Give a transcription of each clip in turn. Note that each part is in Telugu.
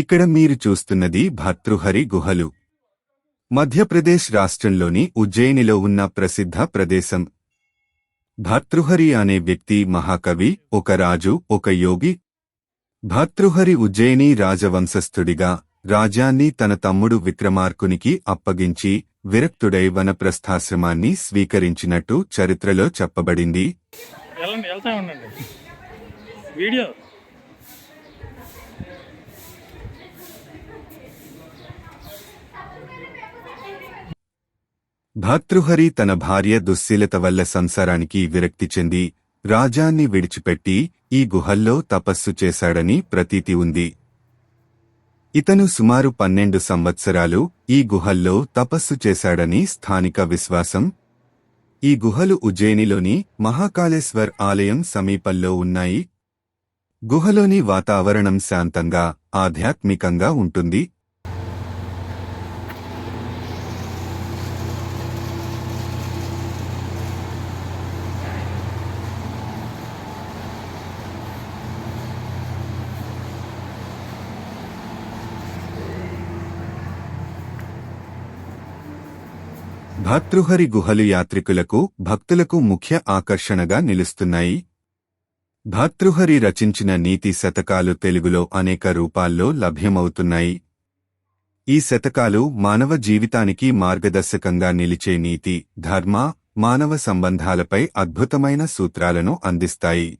ఇక్కడ మీరు చూస్తున్నది భర్తృహరి గుహలు. మధ్యప్రదేశ్ రాష్ట్రంలోని ఉజ్జయినిలో ఉన్న ప్రసిద్ధ ప్రదేశం. భర్తృహరి అనే వ్యక్తి మహాకవి ఒక రాజు ఒక యోగి. భర్తృహరి ఉజ్జయిని రాజవంశస్థుడిగా రాజ్యాన్ని తన తమ్ముడు విక్రమార్కునికి అప్పగించి విరక్తుడై వనప్రస్థాశ్రమాన్ని స్వీకరించినట్టు చరిత్రలో చెప్పబడింది. వీడియో. భర్తృహరి తన భార్య దుశ్శీలత వల్ల సంసారానికి విరక్తి చెంది రాజాన్ని విడిచిపెట్టి ఈ గుహల్లో తపస్సు చేశాడని ప్రతీతి ఉంది. ఇతను సుమారు పన్నెండు సంవత్సరాలు ఈ గుహల్లో తపస్సు చేశాడని స్థానిక విశ్వాసం. ఈ గుహలు ఉజ్జయినిలోని మహాకాళేశ్వర్ ఆలయం సమీపంలో ఉన్నాయి. గుహలోని వాతావరణం శాంతంగా ఆధ్యాత్మికంగా ఉంటుంది. భర్తృహరి గుహలు యాత్రికులకు భక్తులకు ముఖ్య ఆకర్షణగా నిలుస్తున్నాయి. భర్తృహరి రచించిన నీతి శతకాలు తెలుగులో అనేక రూపాల్లో లభ్యమవుతున్నాయి. ఈ శతకాలు మానవ జీవితానికి మార్గదర్శకంగా నిలిచే నీతి ధర్మ మానవ సంబంధాలపై అద్భుతమైన సూత్రాలను అందిస్తాయి.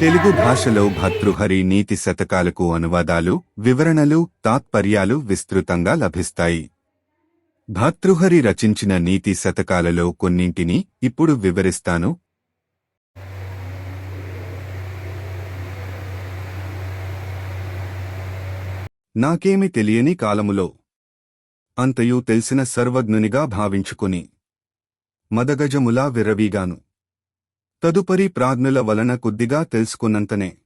తెలుగు భాషలో భర్తృహరి నీతి శతకాలకు అనువాదాలు వివరణలు తాత్పర్యాలు విస్తృతంగా లభిస్తాయి. భర్తృహరి రచించిన నీతి శతకాలలో కొన్నింటిని ఇప్పుడు వివరిస్తాను. నాకేమి తెలియని కాలములో అంతయు తెలిసిన సర్వజ్ఞునిగా భావించుకుని మదగజములా విరవీగాను. తదుపరి ప్రాజ్ఞుల వలన కొద్దిగా తెలుసుకున్నంతనే.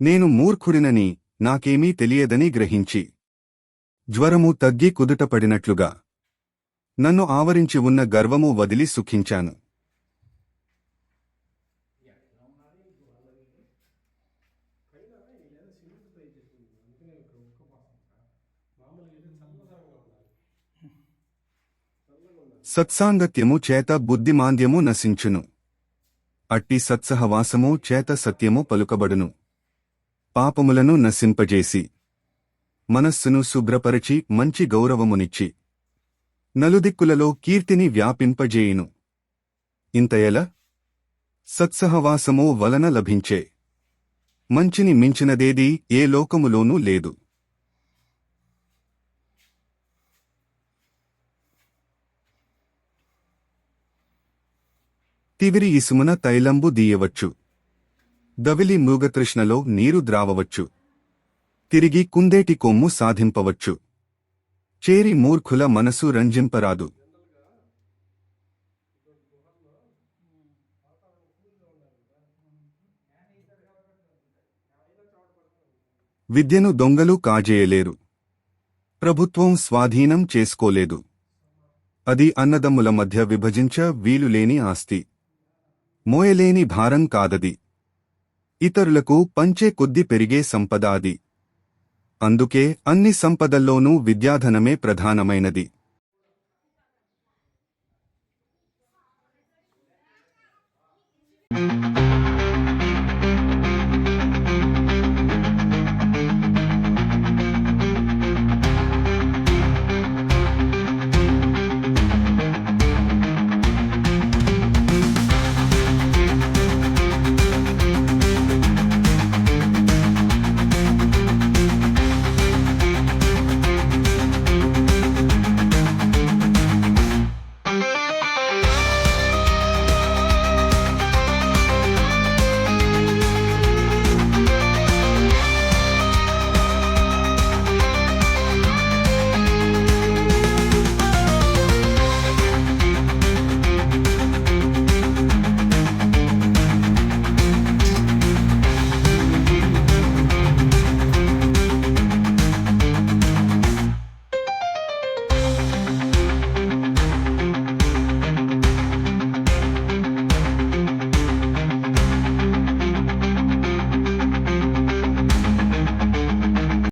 నేను మూర్ఖుడినని నాకేమీ తెలియదని గ్రహించి జ్వరము తగ్గి కుదుటపడినట్లుగా నన్ను ఆవరించి ఉన్న గర్వము వదిలి సుఖించాను. సత్సాంగత్యము చేత బుద్ధిమాంద్యము నశించును. అట్టి సత్సహవాసము చేత సత్యము పలుకబడును. పాపములను నశింపజేసి మనస్సును శుభ్రపరచి మంచి గౌరవమునిచ్చి నలుదిక్కులలో కీర్తిని వ్యాపింపజేయును. ఇంతయల సత్సహవాసము వలన లభించే మంచిని మించినదేదీ ఏ లోకములోనూ లేదు. తివిరి ఇసుమున తైలంబు దీయవచ్చు. దవిలి మూగతృష్ణలో నీరు ద్రావవచ్చు. తిరిగి కుందేటి కొమ్ము సాధింపవచ్చు. చేరి మూర్ఖుల మనసు రంజింపరాదు. విద్యను దొంగలు కాజేయలేరు. ప్రభుత్వం స్వాధీనం చేసుకోలేదు. అది అన్నదమ్ముల మధ్య విభజించ వీలులేని ఆస్తి. మోయలేని భారం కాదది. ఇతరులకు పంచే కొద్ది పెరిగే సంపద అది. అందుకే అన్ని సంపదల్లోనూ విద్యాధనమే ప్రధానమైనది.